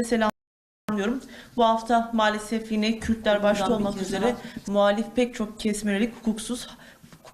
selamlıyorum. Bu hafta maalesef yine Kürtler başta olmak üzere muhalif pek çok kesime yönelik hukuksuz,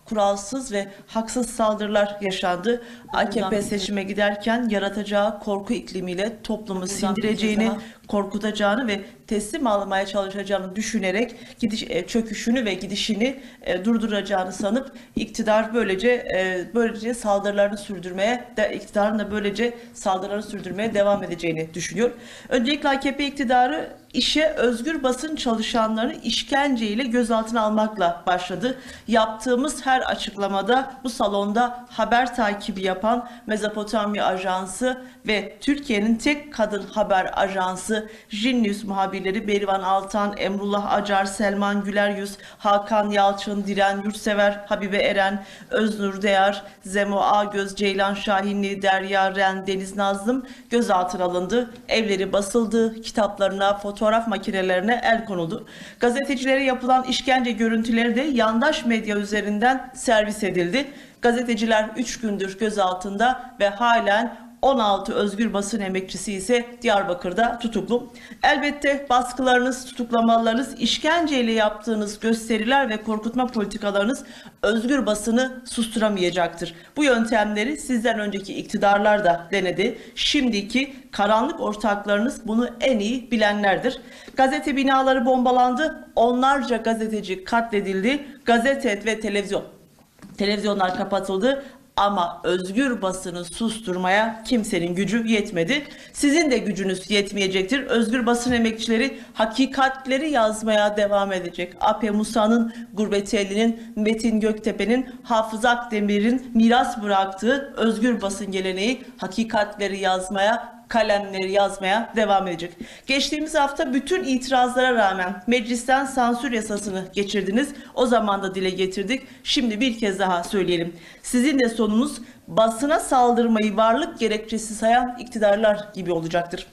kuralsız ve haksız saldırılar yaşandı. AKP seçime giderken yaratacağı korku iklimiyle toplumu sindireceğini, korkutacağını ve teslim almaya çalışacağını düşünerek gidiş e, çöküşünü ve gidişini e, durduracağını sanıp iktidar böylece e, böylece saldırılarını sürdürmeye de iktidarın da böylece saldırılarını sürdürmeye devam edeceğini düşünüyor. Öncelikle AKP iktidarı işe özgür basın çalışanlarını işkenceyle gözaltına almakla başladı. Yaptığımız her açıklamada bu salonda haber takibi yapan Mezopotamya Ajansı ve Türkiye'nin tek kadın haber ajansı Jinnews muhabirleri Berivan Altan, Emrullah Acar, Selman Güler Yüz, Hakan Yalçın, Diren Yurtsever, Habibe Eren, Öznur Değer, Zemo Ağgöz, Ceylan Şahinli, Derya Ren, Deniz Nazlım gözaltına alındı. Evleri basıldı, kitaplarına, fotoğraf makinelerine el konuldu. Gazetecilere yapılan işkence görüntüleri de yandaş medya üzerinden servis edildi. Gazeteciler 3 gündür gözaltında ve halen 16 özgür basın emekçisi ise Diyarbakır'da tutuklu. Elbette baskılarınız, tutuklamalarınız, işkenceyle yaptığınız gösteriler ve korkutma politikalarınız özgür basını susturamayacaktır. Bu yöntemleri sizden önceki iktidarlar da denedi. Şimdiki karanlık ortaklarınız bunu en iyi bilenlerdir. Gazete binaları bombalandı, onlarca gazeteci katledildi, gazete ve televizyon Televizyonlar kapatıldı ama özgür basını susturmaya kimsenin gücü yetmedi. Sizin de gücünüz yetmeyecektir. Özgür basın emekçileri hakikatleri yazmaya devam edecek. AP Musa'nın, Gurbeti Eli'nin, Metin Göktepe'nin, Hafız Akdemir'in miras bıraktığı özgür basın geleneği hakikatleri yazmaya kalemleri yazmaya devam edecek. Geçtiğimiz hafta bütün itirazlara rağmen meclisten sansür yasasını geçirdiniz. O zaman da dile getirdik. Şimdi bir kez daha söyleyelim. Sizin de sonunuz basına saldırmayı varlık gerekçesi sayan iktidarlar gibi olacaktır.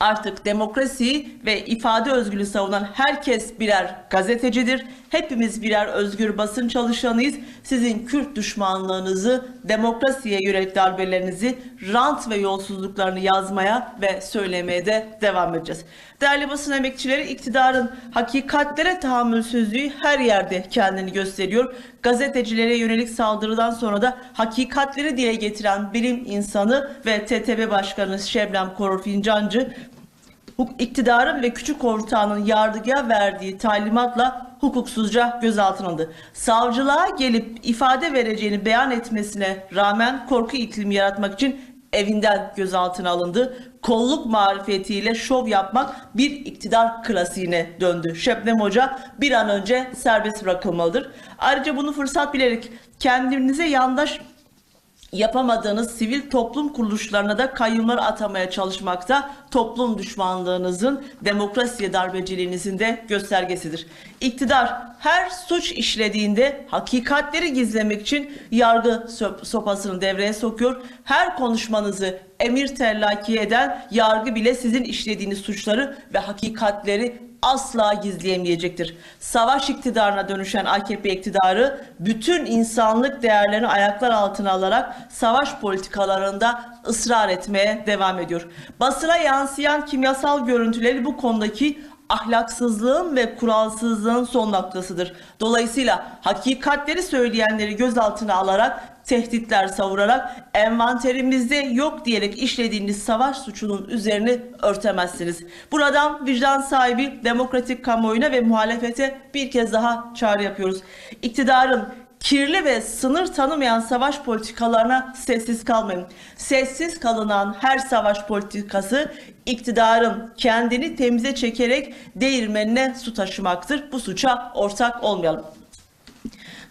Artık demokrasiyi ve ifade özgürlüğü savunan herkes birer gazetecidir. Hepimiz birer özgür basın çalışanıyız. Sizin Kürt düşmanlığınızı, demokrasiye yönelik darbelerinizi, rant ve yolsuzluklarını yazmaya ve söylemeye de devam edeceğiz. Değerli basın emekçileri iktidarın hakikatlere tahammülsüzlüğü her yerde kendini gösteriyor. Gazetecilere yönelik saldırıdan sonra da hakikatleri dile getiren bilim insanı ve TTB Başkanı Şebnem Korur Fincancı iktidarın ve küçük ortağının yardıga verdiği talimatla hukuksuzca gözaltına alındı. Savcılığa gelip ifade vereceğini beyan etmesine rağmen korku iklimi yaratmak için evinden gözaltına alındı. Kolluk marifetiyle şov yapmak bir iktidar klasiğine döndü. Şebnem Hoca bir an önce serbest bırakılmalıdır. Ayrıca bunu fırsat bilerek kendinize yandaş yapamadığınız sivil toplum kuruluşlarına da kayyumlar atamaya çalışmakta toplum düşmanlığınızın, demokrasiye darbeciliğinizin de göstergesidir. İktidar her suç işlediğinde hakikatleri gizlemek için yargı sop- sopasını devreye sokuyor. Her konuşmanızı emir tellaki eden yargı bile sizin işlediğiniz suçları ve hakikatleri asla gizleyemeyecektir. Savaş iktidarına dönüşen AKP iktidarı bütün insanlık değerlerini ayaklar altına alarak savaş politikalarında ısrar etmeye devam ediyor. Basına yansıyan kimyasal görüntüleri bu konudaki ahlaksızlığın ve kuralsızlığın son noktasıdır. Dolayısıyla hakikatleri söyleyenleri gözaltına alarak tehditler savurarak envanterimizde yok diyerek işlediğiniz savaş suçunun üzerini örtemezsiniz. Buradan vicdan sahibi demokratik kamuoyuna ve muhalefete bir kez daha çağrı yapıyoruz. İktidarın kirli ve sınır tanımayan savaş politikalarına sessiz kalmayın. Sessiz kalınan her savaş politikası iktidarın kendini temize çekerek değirmenine su taşımaktır. Bu suça ortak olmayalım.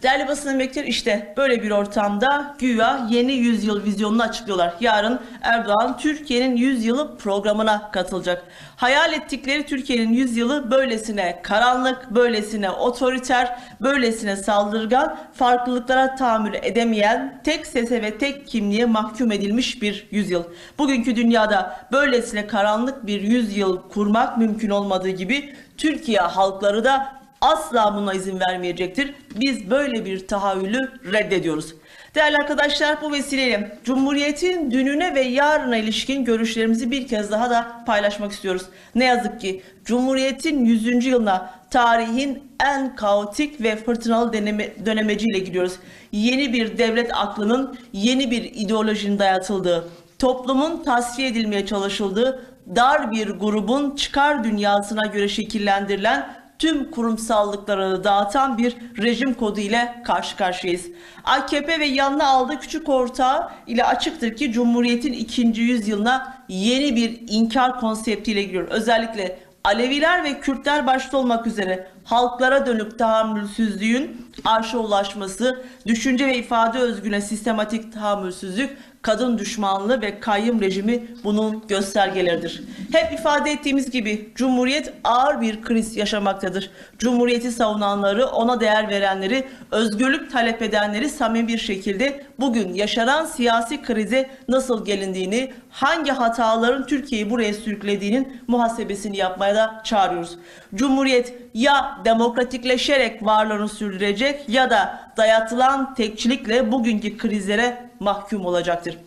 Değerli basın emekçileri işte böyle bir ortamda güya yeni yüzyıl vizyonunu açıklıyorlar. Yarın Erdoğan Türkiye'nin yüzyılı programına katılacak. Hayal ettikleri Türkiye'nin yüzyılı böylesine karanlık, böylesine otoriter, böylesine saldırgan, farklılıklara tahammül edemeyen, tek sese ve tek kimliğe mahkum edilmiş bir yüzyıl. Bugünkü dünyada böylesine karanlık bir yüzyıl kurmak mümkün olmadığı gibi Türkiye halkları da asla buna izin vermeyecektir. Biz böyle bir tahayyülü reddediyoruz. Değerli arkadaşlar bu vesileyle Cumhuriyet'in dününe ve yarına ilişkin görüşlerimizi bir kez daha da paylaşmak istiyoruz. Ne yazık ki Cumhuriyet'in 100. yılına tarihin en kaotik ve fırtınalı deneme, dönemeciyle gidiyoruz. Yeni bir devlet aklının, yeni bir ideolojinin dayatıldığı, toplumun tasfiye edilmeye çalışıldığı, dar bir grubun çıkar dünyasına göre şekillendirilen tüm kurumsallıkları dağıtan bir rejim kodu ile karşı karşıyayız. AKP ve yanına aldığı küçük ortağı ile açıktır ki Cumhuriyet'in ikinci yüzyılına yeni bir inkar konseptiyle giriyor. Özellikle Aleviler ve Kürtler başta olmak üzere halklara dönük tahammülsüzlüğün arşa ulaşması, düşünce ve ifade özgürlüğüne sistematik tahammülsüzlük, kadın düşmanlığı ve kayyum rejimi bunun göstergeleridir. Hep ifade ettiğimiz gibi Cumhuriyet ağır bir kriz yaşamaktadır. Cumhuriyeti savunanları, ona değer verenleri, özgürlük talep edenleri samimi bir şekilde bugün yaşanan siyasi krize nasıl gelindiğini, hangi hataların Türkiye'yi buraya sürüklediğinin muhasebesini yapmaya da çağırıyoruz. Cumhuriyet ya demokratikleşerek varlığını sürdürecek ya da dayatılan tekçilikle bugünkü krizlere mahkum olacaktır.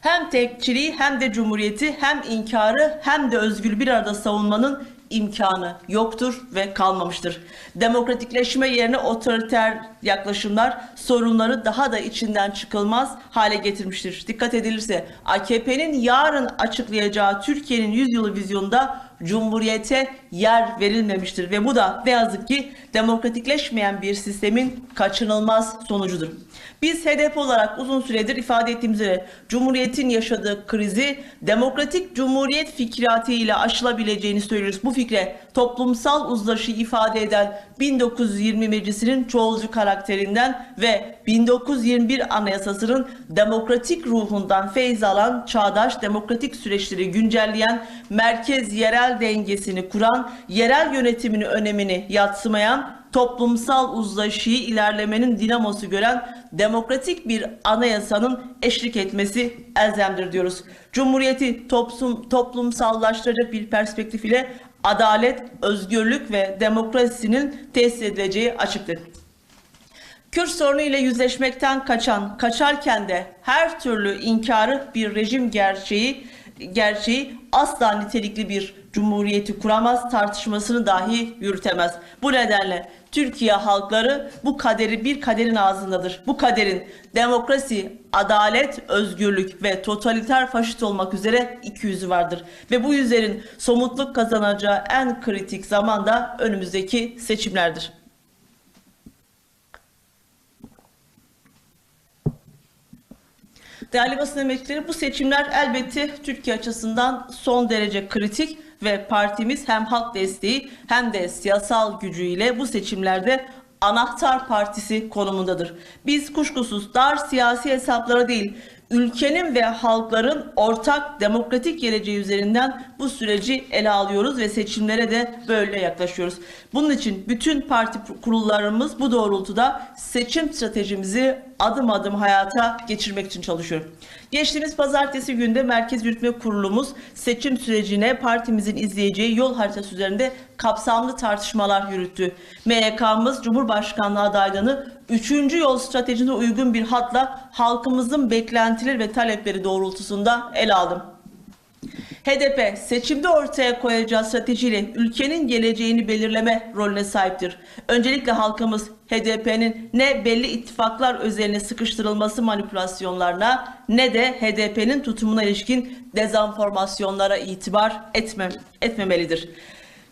Hem tekçiliği hem de cumhuriyeti hem inkarı hem de özgür bir arada savunmanın imkanı yoktur ve kalmamıştır. Demokratikleşme yerine otoriter yaklaşımlar sorunları daha da içinden çıkılmaz hale getirmiştir. Dikkat edilirse AKP'nin yarın açıklayacağı Türkiye'nin yüzyılı vizyonunda Cumhuriyete yer verilmemiştir ve bu da ne yazık ki demokratikleşmeyen bir sistemin kaçınılmaz sonucudur. Biz HDP olarak uzun süredir ifade ettiğimiz üzere Cumhuriyet'in yaşadığı krizi demokratik cumhuriyet fikriyatı ile aşılabileceğini söylüyoruz. Bu fikre toplumsal uzlaşı ifade eden 1920 Meclisi'nin çoğulcu karakterinden ve 1921 Anayasası'nın demokratik ruhundan feyz alan çağdaş demokratik süreçleri güncelleyen merkez yerel dengesini kuran, yerel yönetimini önemini yatsımayan toplumsal uzlaşıyı ilerlemenin dinamosu gören demokratik bir anayasanın eşlik etmesi elzemdir diyoruz. Cumhuriyeti toplum, toplumsallaştıracak bir perspektif ile adalet, özgürlük ve demokrasinin tesis edileceği açıktır. Kürt sorunu ile yüzleşmekten kaçan, kaçarken de her türlü inkarı bir rejim gerçeği, gerçeği asla nitelikli bir cumhuriyeti kuramaz, tartışmasını dahi yürütemez. Bu nedenle Türkiye halkları bu kaderi bir kaderin ağzındadır. Bu kaderin demokrasi, adalet, özgürlük ve totaliter faşist olmak üzere iki yüzü vardır. Ve bu yüzlerin somutluk kazanacağı en kritik zaman da önümüzdeki seçimlerdir. Değerli basın emekçileri bu seçimler elbette Türkiye açısından son derece kritik ve partimiz hem halk desteği hem de siyasal gücüyle bu seçimlerde anahtar partisi konumundadır. Biz kuşkusuz dar siyasi hesaplara değil, ülkenin ve halkların ortak demokratik geleceği üzerinden bu süreci ele alıyoruz ve seçimlere de böyle yaklaşıyoruz. Bunun için bütün parti kurullarımız bu doğrultuda seçim stratejimizi adım adım hayata geçirmek için çalışıyor. Geçtiğimiz pazartesi günde Merkez Yürütme Kurulumuz seçim sürecine partimizin izleyeceği yol haritası üzerinde kapsamlı tartışmalar yürüttü. MYK'mız Cumhurbaşkanlığı adaylığını 3. yol stratejisine uygun bir hatla halkımızın beklentileri ve talepleri doğrultusunda ele aldım. HDP seçimde ortaya koyacağı stratejiyle ülkenin geleceğini belirleme rolüne sahiptir. Öncelikle halkımız HDP'nin ne belli ittifaklar üzerine sıkıştırılması manipülasyonlarına ne de HDP'nin tutumuna ilişkin dezenformasyonlara itibar etmem etmemelidir.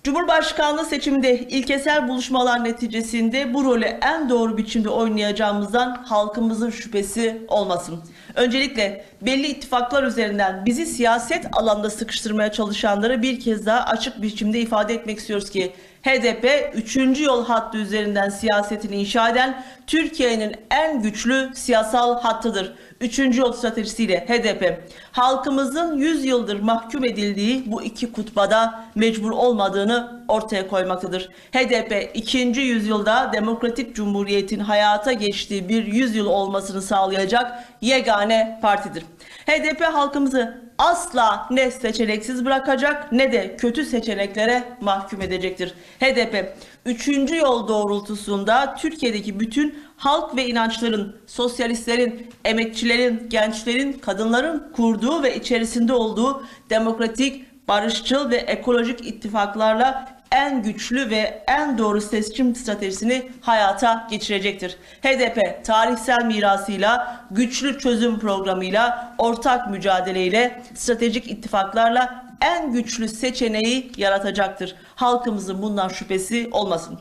Cumhurbaşkanlığı seçiminde ilkesel buluşmalar neticesinde bu rolü en doğru biçimde oynayacağımızdan halkımızın şüphesi olmasın. Öncelikle belli ittifaklar üzerinden bizi siyaset alanda sıkıştırmaya çalışanları bir kez daha açık biçimde ifade etmek istiyoruz ki HDP 3. yol hattı üzerinden siyasetini inşa eden Türkiye'nin en güçlü siyasal hattıdır. 3. yol stratejisiyle HDP halkımızın 100 yıldır mahkum edildiği bu iki kutbada mecbur olmadığını ortaya koymaktadır. HDP 2. yüzyılda demokratik cumhuriyetin hayata geçtiği bir yüzyıl olmasını sağlayacak yegane partidir. HDP halkımızı asla ne seçeneksiz bırakacak ne de kötü seçeneklere mahkum edecektir. HDP 3. yol doğrultusunda Türkiye'deki bütün halk ve inançların, sosyalistlerin, emekçilerin, gençlerin, kadınların kurduğu ve içerisinde olduğu demokratik, barışçıl ve ekolojik ittifaklarla en güçlü ve en doğru seçim stratejisini hayata geçirecektir. HDP tarihsel mirasıyla, güçlü çözüm programıyla, ortak mücadeleyle, stratejik ittifaklarla en güçlü seçeneği yaratacaktır. Halkımızın bundan şüphesi olmasın.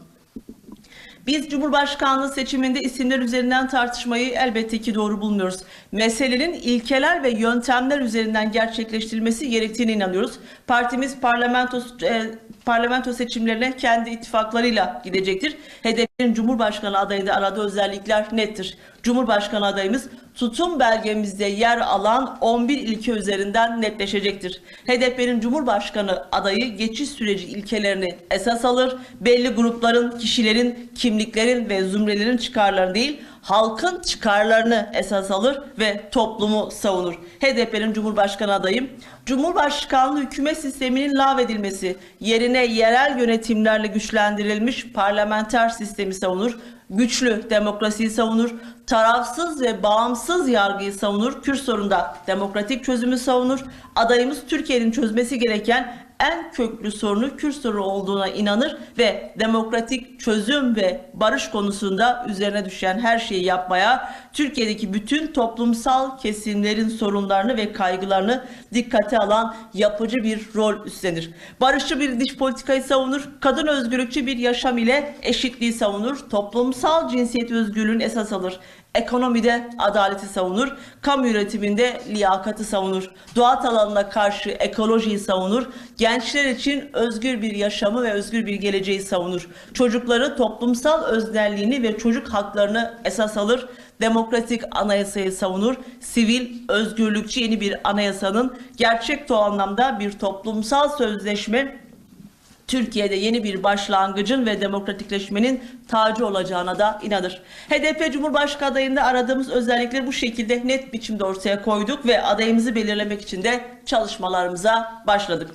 Biz Cumhurbaşkanlığı seçiminde isimler üzerinden tartışmayı elbette ki doğru bulmuyoruz. Meselenin ilkeler ve yöntemler üzerinden gerçekleştirilmesi gerektiğine inanıyoruz. Partimiz parlamento e, parlamento seçimlerine kendi ittifaklarıyla gidecektir. HDP'nin Cumhurbaşkanı adayında aradığı özellikler nettir. Cumhurbaşkanı adayımız tutum belgemizde yer alan 11 ilke üzerinden netleşecektir. HDP'nin Cumhurbaşkanı adayı geçiş süreci ilkelerini esas alır, belli grupların, kişilerin, kimliklerin ve zümrelerin çıkarlarını değil, halkın çıkarlarını esas alır ve toplumu savunur. HDP'nin Cumhurbaşkanı adayım, Cumhurbaşkanlığı hükümet sisteminin lağvedilmesi, yerine yerel yönetimlerle güçlendirilmiş parlamenter sistemi savunur, güçlü demokrasiyi savunur, tarafsız ve bağımsız yargıyı savunur, Kürt sorununda demokratik çözümü savunur. Adayımız Türkiye'nin çözmesi gereken en köklü sorunu Kürt sorunu olduğuna inanır ve demokratik çözüm ve barış konusunda üzerine düşen her şeyi yapmaya, Türkiye'deki bütün toplumsal kesimlerin sorunlarını ve kaygılarını dikkate alan yapıcı bir rol üstlenir. Barışçı bir dış politikayı savunur, kadın özgürlükçü bir yaşam ile eşitliği savunur, toplumsal cinsiyet özgürlüğünü esas alır ekonomide adaleti savunur, kamu yönetiminde liyakati savunur, doğa alanına karşı ekolojiyi savunur, gençler için özgür bir yaşamı ve özgür bir geleceği savunur. Çocukları toplumsal öznelliğini ve çocuk haklarını esas alır, demokratik anayasayı savunur, sivil, özgürlükçü yeni bir anayasanın gerçek anlamda bir toplumsal sözleşme Türkiye'de yeni bir başlangıcın ve demokratikleşmenin tacı olacağına da inanır. HDP Cumhurbaşkanı adayında aradığımız özellikleri bu şekilde net biçimde ortaya koyduk ve adayımızı belirlemek için de çalışmalarımıza başladık.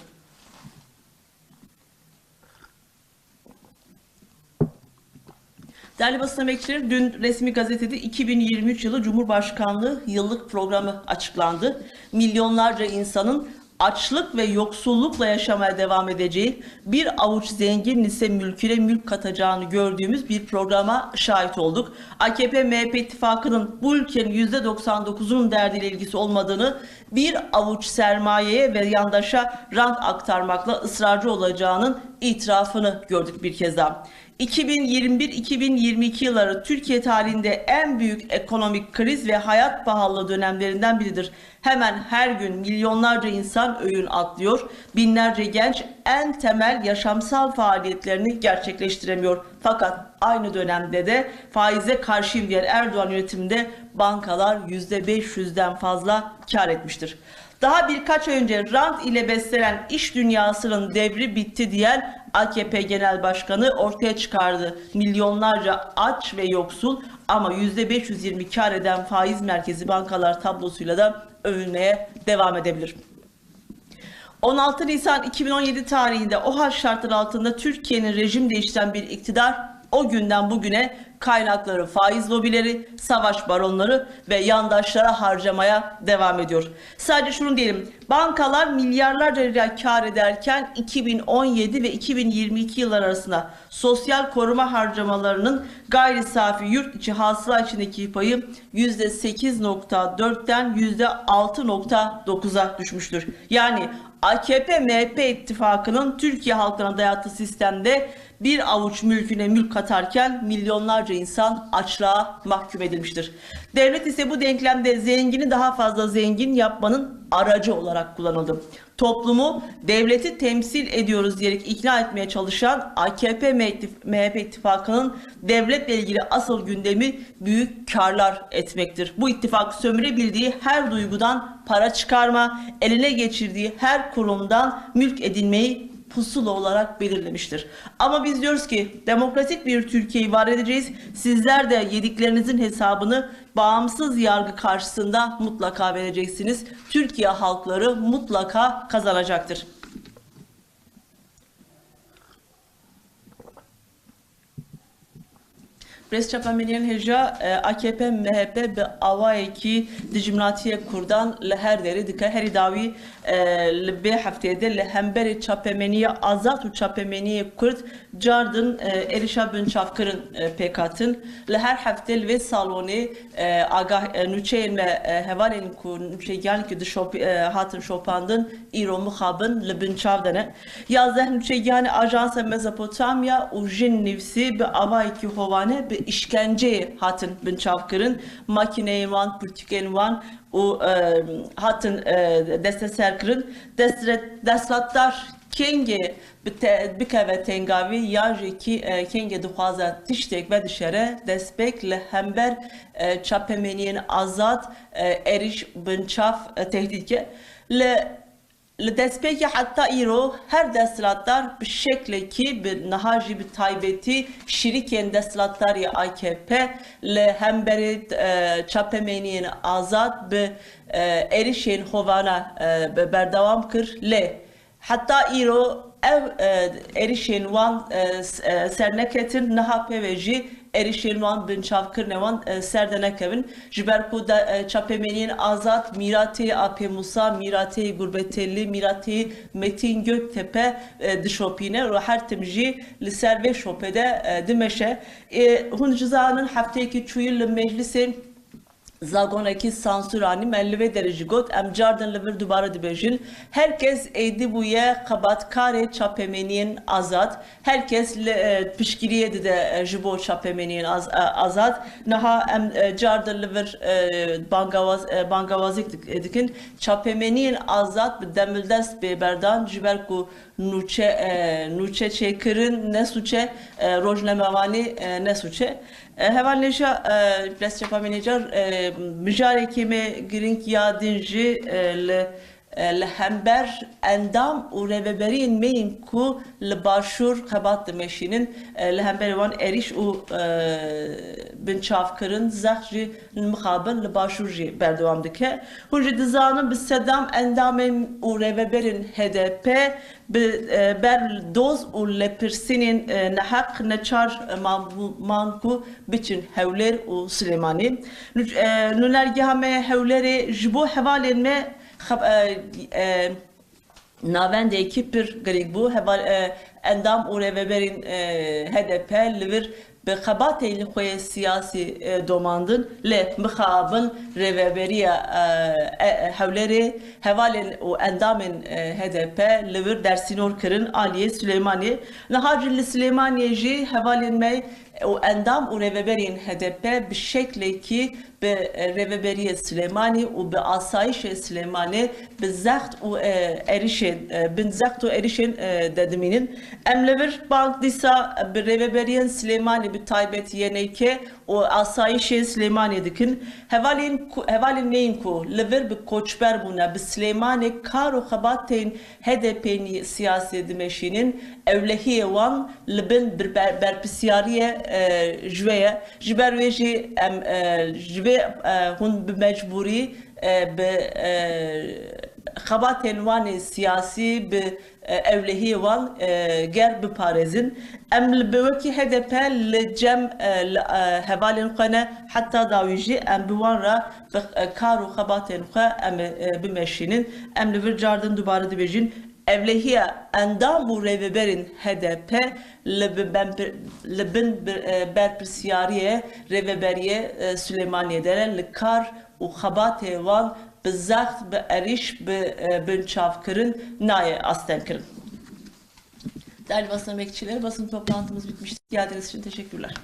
Değerli basın emekçileri dün resmi gazetede 2023 yılı Cumhurbaşkanlığı yıllık programı açıklandı. Milyonlarca insanın açlık ve yoksullukla yaşamaya devam edeceği, bir avuç zengin ise mülküne mülk katacağını gördüğümüz bir programa şahit olduk. AKP-MHP ittifakının bu ülkenin %99'unun derdiyle ilgisi olmadığını, bir avuç sermayeye ve yandaşa rant aktarmakla ısrarcı olacağının itirafını gördük bir kez daha. 2021-2022 yılları Türkiye tarihinde en büyük ekonomik kriz ve hayat pahalılığı dönemlerinden biridir. Hemen her gün milyonlarca insan öğün atlıyor, binlerce genç en temel yaşamsal faaliyetlerini gerçekleştiremiyor. Fakat aynı dönemde de faize karşıyım diyen Erdoğan yönetiminde bankalar %500'den fazla kar etmiştir. Daha birkaç önce rant ile beslenen iş dünyasının devri bitti diyen AKP Genel Başkanı ortaya çıkardı. Milyonlarca aç ve yoksul ama %520 kar eden faiz merkezi bankalar tablosuyla da övülmeye devam edebilir. 16 Nisan 2017 tarihinde o hal şartlar altında Türkiye'nin rejim değiştiren bir iktidar o günden bugüne kaynakları faiz lobileri, savaş baronları ve yandaşlara harcamaya devam ediyor. Sadece şunu diyelim. Bankalar milyarlarca lira kar ederken 2017 ve 2022 yıllar arasında sosyal koruma harcamalarının gayri safi yurt içi hasıla içindeki payı %8.4'ten %6.9'a düşmüştür. Yani AKP-MHP ittifakının Türkiye halkına dayattığı sistemde bir avuç mülküne mülk katarken milyonlarca insan açlığa mahkum edilmiştir. Devlet ise bu denklemde zengini daha fazla zengin yapmanın aracı olarak kullanıldı. Toplumu devleti temsil ediyoruz diyerek ikna etmeye çalışan AKP MHP ittifakının devletle ilgili asıl gündemi büyük karlar etmektir. Bu ittifak sömürebildiği her duygudan para çıkarma, eline geçirdiği her kurumdan mülk edinmeyi pusula olarak belirlemiştir. Ama biz diyoruz ki demokratik bir Türkiye'yi var edeceğiz. Sizler de yediklerinizin hesabını bağımsız yargı karşısında mutlaka vereceksiniz. Türkiye halkları mutlaka kazanacaktır. Resçapameliyen heja AKP MHP bi awayekî di Cumhuriyetiye Kurdan li her derê dike herî dawî li bê hefteyê de li hemberê çapemeniya azad û çapemeniya Kurd cardin êrişa binçavkirin pêkatin li her hefte li vê salonê agah nûçeyên me hevalên ku nûçegiyan ki hatin şopandin îro mixabin li binçav de ne yazeh nûçegiyanê Ajansa Mezopotamya û jin nivîsî bi awayekî hovane bi işkence hatin binçavkirin makineyên wan pirtûkên wan û hatin desteserkirin destlatdar kengê bikeve tengavî ya jî kî kengê dixwaze tiştek ve dişere destpêk li hember çapemeniyên azad êriş binçav tehdîtke li li destpêkê heta îro her desthilatdar bi şeklekî bi niha jî bi taybetî şîrikên desthilatdarî AKP li hemberê çapemeniyên azad bi êrişên hovana berdewam kir lê heta îro ev êrişên wan serneketin niha pêvê jî êrişên wan binçavkirine wan ser de nekevin ji ber ku çapemeniyên azad mîratê AP Musa mîratê Gurbetellî mîratê Metin Göktepe dişopîne û her tim jî li ser vê şopê de dimeşe hûn ji zanin hefteyekî çûyî sansûranî me li vê derê got em cardin li vir dubare dibêjin herkes êdî bûye qebatkarê çapemeniyên azad herkes li piştgiriyê dide ji bo çapemeniyên azad niha em cardin li vir bangawazîk dikin çapemeniyên azad bi demildest bêberdan ji ber ku nûçe nûçe çêkirin ne suçe rojnemevanî ne suçe hevalêja Resçepamenêcar mijarekê me girîng ya din jî li li hember endam û rêveberiyên me yên ku li başûr xebat dimeşînin li hemberê wan êriş û binçavkirin zex jî mixabin li başûr jî berdewam dike. Hûn jî dizanin bi sedam endamên û rêveberên HDP bi ber doz û lepirsînên neheq neçar man ku biçin hewlêr û Silêmanî nûnergeha me hewlêrê ji bo hevalên me navendekî pir girîng bû endam û rêveberên HDP li vir bi xebatê li xwe siyasî domandin lê mixabin rêveberiya hewlêrê hevalên û endamên HDP li vir dersînor kirin Aliyê Süleymaniyê niha li Süleymaniyê jî hevalên û endam û rêveberên HDP bi şeklekî bi rêveberiya Süleymanî û bi asayişê Süleymanê bi zext û êrişên bin zext û êrişên dedimînin em li vir bank dîsa bi rêveberiyên Süleymanî bi taybet yenêke û asayişê Süleymanê dikin hevalên hevalên neyên ku li vir bi koçber bûne bi Süleymanê kar û xebatên HDP'nî siyasê dimeşînin ewlehiyê wan li bin berpisyariye ji ye ji ber wê jî em ji vê hûn bi mecburî bi xebatên wanê siyasî bi ewlehiyê wan ger biparêzin em li bi wekî HDP li cem hevalên xwe ne heta dawî jî em bi wan re kar û xebatên xwe em bimeşînin em li vir cardin dubare dibêjin. Evlehiya endam û rêveberên HDP li bin berpirsiyariye rêveberiye Süleymaniyê de re li kar û xebatê wan bi zext bi êriş bi binçavkirin nayê astenkirin. Değerli basın emekçileri basın toplantımız bitmişti. Geldiğiniz için teşekkürler.